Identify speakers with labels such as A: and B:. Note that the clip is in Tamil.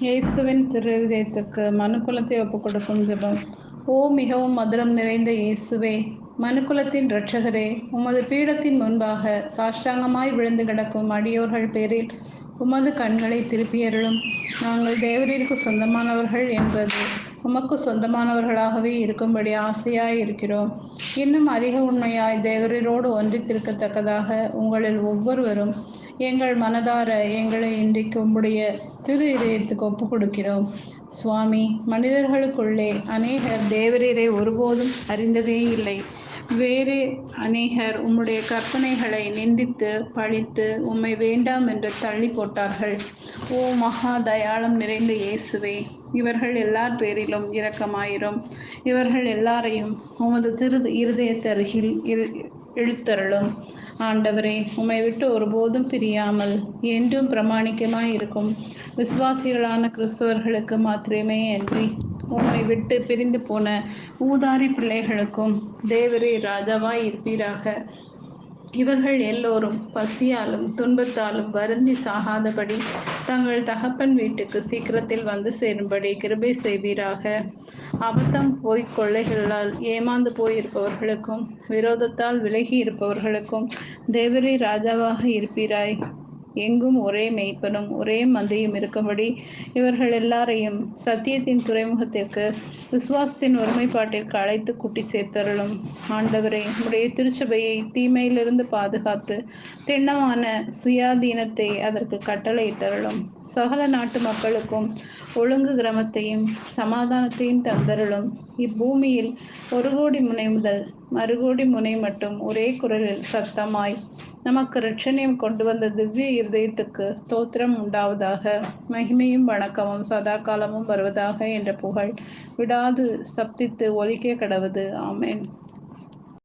A: இயேசுவின் திருதயத்துக்கு மனுக்குலத்தை ஒப்புக் கொடுக்கும் ஜெபம். ஓ மிகவும் மதுரம் நிறைந்த இயேசுவே மனுக்குலத்தின் இரட்சகரே உமது பீடத்தின் முன்பாக சாஷ்டாங்கமாய் விழுந்து கிடக்கும் அடியோர்கள் பேரில் உமது கண்களை திருப்பியருளும் நாங்கள் தேவரீருக்கு சொந்தமானவர்கள் என்பது உமக்கு சொந்தமானவர்களாகவே இருக்கும்படி ஆசையாய் இருக்கிறோம் இன்னும் அதிக உண்மையாய் தேவரீரோடு ஒன்றித்திருக்கத்தக்கதாக உங்களில் ஒவ்வொருவரும் எங்கள் மனதார எங்களை இன்றைக்கு உம்முடைய திரு இதயத்துக்கு ஒப்பு கொடுக்கிறோம் சுவாமி மனிதர்களுக்குள்ளே அநேகர் தேவரீரை ஒருபோதும் அறிந்ததே இல்லை வேறு அநேகர் உம்முடைய கற்பனைகளை நிந்தித்து பழித்து உம்மை வேண்டாம் என்று தள்ளி போட்டார்கள். ஓ மகா தயாளம் நிறைந்த இயேசுவே இவர்கள் எல்லார் பேரிலும் இரக்கமாயிரும். இவர்கள் எல்லாரையும் உமது திரு இருதயத்தருகில் இழுத்தருளும். ஆண்டவரே உம்மை விட்டு ஒருபோதும் பிரியாமல் என்றும் பிரமாணிக்கமாய் இருக்கும் விசுவாசிகளான கிறிஸ்தவர்களுக்கு மாத்திரமே அன்றி. உம்மை விட்டு பிரிந்து போன ஊதாரி பிள்ளைகளுக்கும் தேவரே ராஜாவாய் இருப்பீராக. இவர்கள் எல்லோரும் பசியாலும் துன்பத்தாலும் வருந்தி சாகாதபடி தங்கள் தகப்பன் வீட்டுக்கு சீக்கிரத்தில் வந்து சேரும்படி கிருபை செய்வீராக. அபத்தம் போய் கொள்ளைகளால் ஏமாந்து போயிருப்பவர்களுக்கும் விரோதத்தால் விலகி இருப்பவர்களுக்கும் தேவரே ராஜாவாக இருப்பீராய். எங்கும் ஒரே மெய்ப்பனும் ஒரே மந்தையும் இருக்கும்படி இவர்கள் எல்லாரையும் சத்தியத்தின் துறைமுகத்திற்கு விசுவாசத்தின் ஒருமைப்பாட்டிற்கு அழைத்து கூட்டி சேர்த்தருளும். ஆண்டவரை உடைய திருச்சபையை தீமையிலிருந்து பாதுகாத்து திண்ணமான சுயாதீனத்தை அதற்கு கட்டளையிட்டருளும். சகல நாட்டு மக்களுக்கும் ஒழுங்கு கிரமத்தையும் சமாதானத்தையும் தந்தருளும். இப்பூமியில் ஒரு கோடி முனை முதல் மறுகோடி முனை மட்டும் ஒரே குரலில் சத்தமாய் நமக்கு ரட்சணியம் கொண்டு வந்த திவ்ய இருதயத்துக்கு ஸ்தோத்திரம் உண்டாவதாக. மகிமையும் வணக்கமும் சதா காலமும் வருவதாக என்ற புகழ். விடாது சப்தித்து ஒலிக்க கடவுது. ஆமேன்.